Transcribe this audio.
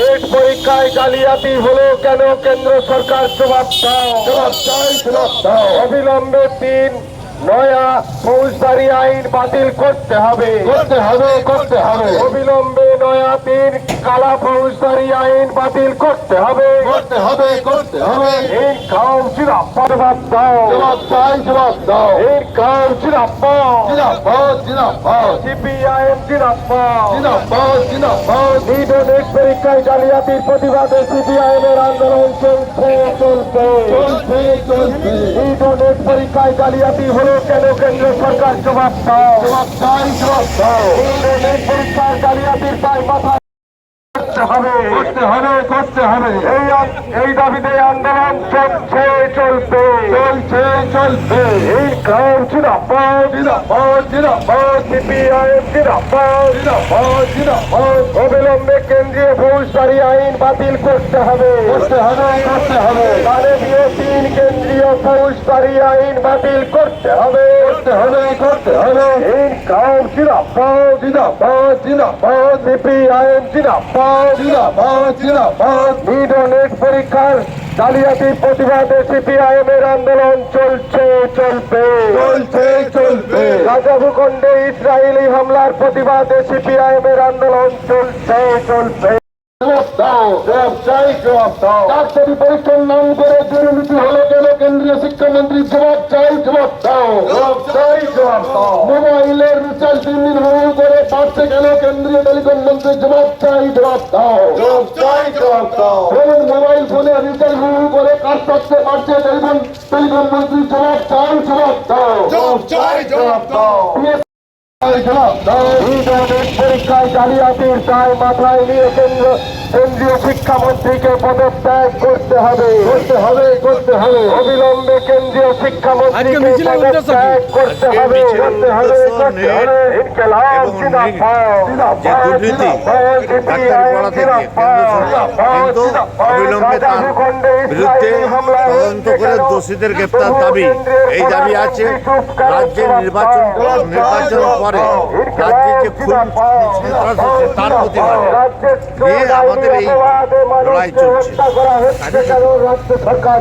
Net পরীক্ষায় জালিয়াতি হলো কেন কেন্দ্র সরকার জবাব দাও? জবাব চাই জবাব দাও অবিলম্বে তিন নয়া ফৌজদারি আইন বাতিল করতে হবে। করতে হবে করতে হবে। অবিলম্বে নয়া কালা ফৌজদারি আইন বাতিল করতে হবে। করতে হবে করতে হবে। এই কাউ জিরাপ্পা জবাব দাও। জবাব চাই জবাব দাও। এই কাউ জিরাপ্পা জিরাপ্পা জিরাপ্পা সিপিআইএম জিরাপ্পা জিরাপ্পা জিরাপ্পা নিট ও নেট পরীক্ষায় জালিয়াতির প্রতিবাদে সিপিআইএম এর আন্দোলন চলছে চলছে। চলছে চলছে। নিট ও নেট পরীক্ষায় জালিয়াতি হলো কেন? কেন্দ্র সরকার জবাব দাও। জবাব চাই জবাব দাও। নিট ও নেট মাথা করতে হবে করতে হবে। করতে হবে এই এই দাবিতে আন্দোলন চলছে চলবে চলছে। চলবে এই জিরাবাদ জিরাবাদ সিপিআইএম জিরাবাদ জিরাবাদ জিরাবাদ অবিলম্বে কেন্দ্রীয় ফৌজদারি আইন বাতিল করতে হবে। করতে হবে করতে হবে। মানবীয় তিন কেন্দ্রীয় ফৌজদারি আইন বাতিল করতে হবে। করতে হবে করতে হবে। এই কাম জিরাবাদ জিরাবাদ জিরাবাদ সিপিআইএম জিরাবাদ জিরাবাদ জিরাবাদ নিট ও নেট পরীক্ষার জালিয়াতির প্রতিবাদে সিপিআইএম এর আন্দোলন চলছে চলবে। চলছে চলবে। গাজা ভূখণ্ডে ইসরায়েলি হামলার প্রতিবাদে সিপিআইএম এর আন্দোলন চলছে চলবে। জবাব দাও জবাব চাই জবাব দাও ডাক্তারি পরীক্ষার নাম করে দুর্নীতি হলো কেন? কেন্দ্রীয় শিক্ষামন্ত্রী জবাব চাই জবাব দাও। চাই জবাব দাও। মোবাইলের রিচার্জ তিন দিন হরু করে পাচ্ছে কেন? কেন্দ্রীয় টেলিকম মন্ত্রী জবাব চাই জবাব দাও। চাই জবাব দাও। বলুন মোবাইল ফোনে রিচার্জ হরু করে কাজ করতে পারছে টেলিফোন টেলিকম মন্ত্রী জবাব চাই জবাব দাও। চাই, জবাব দাও। পরীক্ষায় জালিয়াতির দায় মাথায় নিয়ে কেন্দ্র কেন্দ্রীয় শিক্ষামন্ত্রীকে পদত্যাগ করতে হবে। করতে হবে করতে হবে। অবিলম্বে কেন্দ্রীয় শিক্ষামন্ত্রীকে? পদত্যাগ করতে হবে। করতে হবে হবে ইনকেলাব জিন্দাবাদ অবিলম্বে তার বিরুদ্ধে তদন্ত করে দোষীদের গ্রেপ্তার দাবি? এই দাবি আছে রাজ্যের নির্বাচন নির্বাচন পরে রাজ্যে যে খুন তার প্রতিবাদ নিয়ে আমাদের এই লড়াই চলছে রাজ্য সরকার